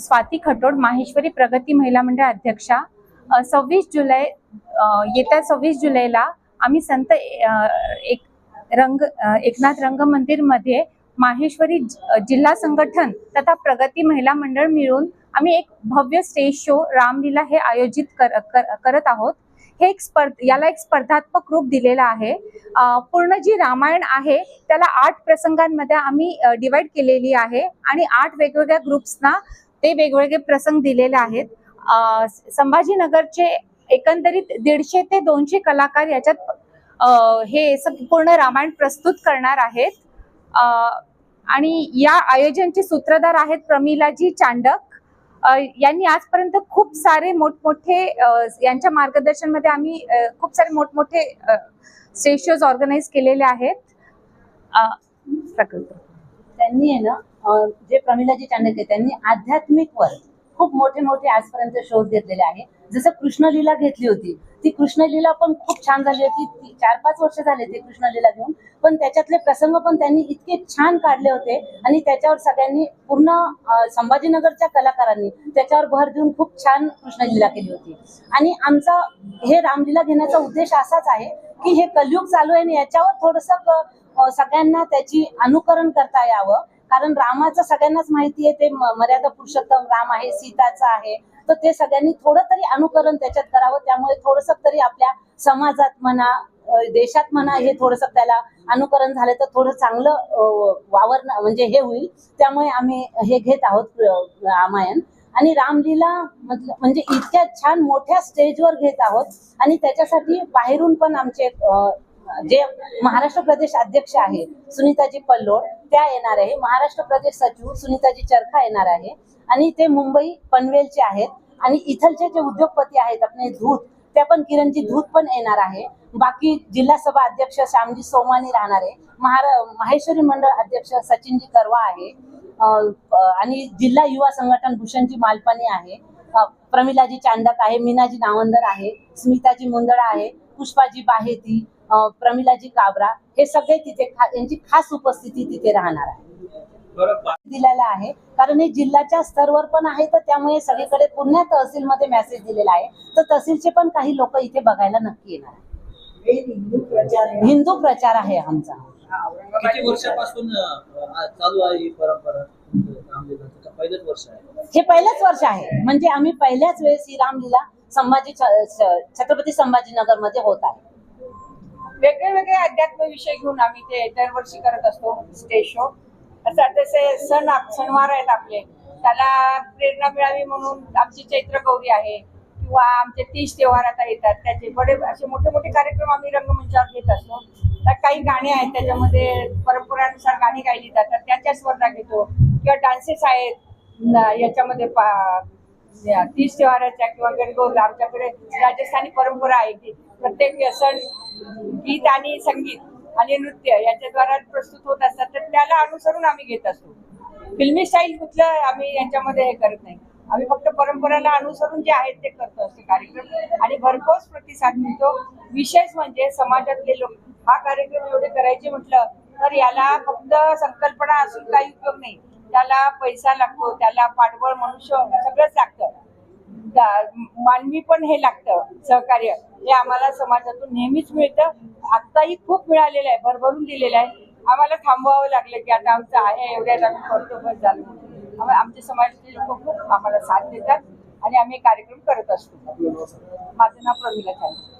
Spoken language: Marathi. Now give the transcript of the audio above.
स्वाती खटोड माहेश्वरी प्रगती महिला मंडळ अध्यक्षा. सव्वीस जुलै येत्या सव्वीस जुलैला आम्ही संत एक रंग एकनाथ रंग मंदिरमध्ये माहेश्वरी जिल्हा संघटन तथा प्रगती महिला मंडळ मिळून आम्ही एक भव्य स्टेज शो रामलीला हे आयोजित कर, कर, करत आहोत. हे एक स्पर्ध याला एक स्पर्धात्मक रूप दिलेलं आहे. पूर्ण जी रामायण आहे त्याला आठ प्रसंगांमध्ये आम्ही डिवाइड केलेली आहे आणि आठ वेगवेगळ्या ग्रुप्सना ते वेगवेगळे प्रसंग दिलेले आहेत. संभाजीनगरचे एकंदरीत दीडशे ते दोनशे कलाकार याच्यात हे पूर्ण रामायण प्रस्तुत करणार आहेत. आणि या आयोजनचे सूत्रधार आहेत प्रमिलाजी चांडक. यांनी आजपर्यंत खूप सारे मोठमोठे यांच्या मार्गदर्शनमध्ये आम्ही खूप सारे मोठमोठे स्टेज शोज ऑर्गनाईज केलेले आहेत. प्रकल्प. त्यांनी आहे ना जे प्रमिलाजी चांडके त्यांनी आध्यात्मिक वर खूप मोठे मोठे आजपर्यंत शोध घेतलेले आहे. जसं कृष्णलीला घेतली होती ती कृष्णलीला पण खूप छान झाली होती. चार पाच वर्ष झाले ते कृष्णलीला घेऊन पण त्याच्यातले प्रसंग पण त्यांनी इतके छान काढले होते आणि त्याच्यावर सगळ्यांनी पूर्ण संभाजीनगरच्या कलाकारांनी त्याच्यावर भर देऊन खूप छान कृष्णलीला केली होती. आणि आमचा हे रामलीला घेण्याचा उद्देश असाच आहे की हे कलयुग चालू आहे आणि याच्यावर थोडस सगळ्यांना त्याची अनुकरण करता यावं. कारण रामाचं सगळ्यांनाच माहिती आहे ते मर्यादा पुरुषोत्तम राम आहे सीताचा आहे. तर ते सगळ्यांनी थोडं तरी अनुकरण त्याच्यात करावं त्यामुळे थोडस तरी आपल्या समाजात म्हणा देशात म्हणा हे थोडस त्याला अनुकरण झालं तर थोडं चांगलं वावर म्हणजे हे होईल. त्यामुळे आम्ही हे घेत आहोत रामायण. आणि रामलीला म्हणजे इतक्या छान मोठ्या स्टेजवर घेत आहोत. आणि त्याच्यासाठी बाहेरून पण आमचे जे महाराष्ट्र प्रदेश अध्यक्ष आहे सुनीताजी पल्लोड त्या येणार आहे. महाराष्ट्र प्रदेश सचिव सुनीताजी चरखा येणार आहे. आणि ते मुंबई पनवेलचे आहेत. आणि इथलचे जे उद्योगपती आहेत आपले धूत त्या पण किरणजी धूत पण येणार आहे. बाकी जिल्हा सभा अध्यक्ष श्यामजी सोमानी राहणार आहे. महारा माहेश्वरी मंडळ अध्यक्ष सचिनजी करवा आहे. आणि जिल्हा युवा संघटन भूषणजी मालपानी आहे. प्रमिलाजी चांडक आहे. मीनाजी नावंदर आहे. स्मिताजी मुंदडा आहे. पुष्पाजी बाहेती प्रमिलाजी काबरा हे सगळे तिथे खा- यांची खास उपस्थिती तिथे राहणार आहे. दिलेला आहे. कारण हे जिल्ह्याच्या स्तरवर पण आहे तर त्यामुळे सगळीकडे पुन्हा तहसीलमध्ये मेसेज दिलेला आहे. तर तहसीलचे पण काही लोक इथे बघायला नक्की येणार आहे. हिंदू प्रचार आहे आमचा. किती वर्षापासून चालू आहे ही परंपरा पहिलंच वर्ष आहे? हे पहिलंच वर्ष आहे. म्हणजे आम्ही पहिल्याच वेळेस ही रामलीला संभाजी छत्रपती संभाजीनगरमध्ये होत आहे. वेगळे वेगळे अध्यात्म विषय घेऊन आम्ही ते दरवर्षी करत असतो स्टेज शो असं तसे सण सणवार आहेत आपले. त्याला प्रेरणा मिळावी म्हणून आमची चैत्र गौरी आहे किंवा आमचे तीज त्योहार आता येतात त्याचे बडे असे मोठे मोठे कार्यक्रम आम्ही रंगमंचावर घेत असतो. त्यात काही गाणी आहेत त्याच्यामध्ये परंपरानुसार गाणी गायली जातात त्याच्या स्पर्धा घेतो. किंवा डान्सेस आहेत याच्यामध्ये पा- तीस तीज त्योहाराच्या किंवा गणगौर आमच्याकडे राजस्थानी परंपरा आहे की प्रत्येक सण गीत आणि संगीत आणि नृत्य याच्याद्वारा प्रस्तुत होत असतात तर त्याला अनुसरून आम्ही घेत असतो. फिल्मी स्टाईल कुठलं आम्ही यांच्यामध्ये हे करत नाही. आम्ही फक्त परंपराला अनुसरून जे आहेत ते करतो असते कार्यक्रम. आणि भरघोस प्रतिसाद मिळतो. विशेष म्हणजे समाजातले लोक हा कार्यक्रम एवढे करायचे म्हटलं तर याला फक्त संकल्पना असून काही उपयोग नाही. त्याला पैसा लागतो त्याला पाठबळ मनुष्य सगळंच लागतं. मानवी पण हे लागतं सहकार्य. हे आम्हाला समाजातून नेहमीच मिळतं. आत्ताही खूप मिळालेलं आहे भरभरून दिलेलं आहे. आम्हाला थांबवावं लागलं की आता आमचं आहे एवढ्या आम्ही करतो बस झालं आमच्या समाजातले लोक खूप आम्हाला साथ देतात आणि आम्ही कार्यक्रम करत असतो. माझं नाव प्रमिला चांदे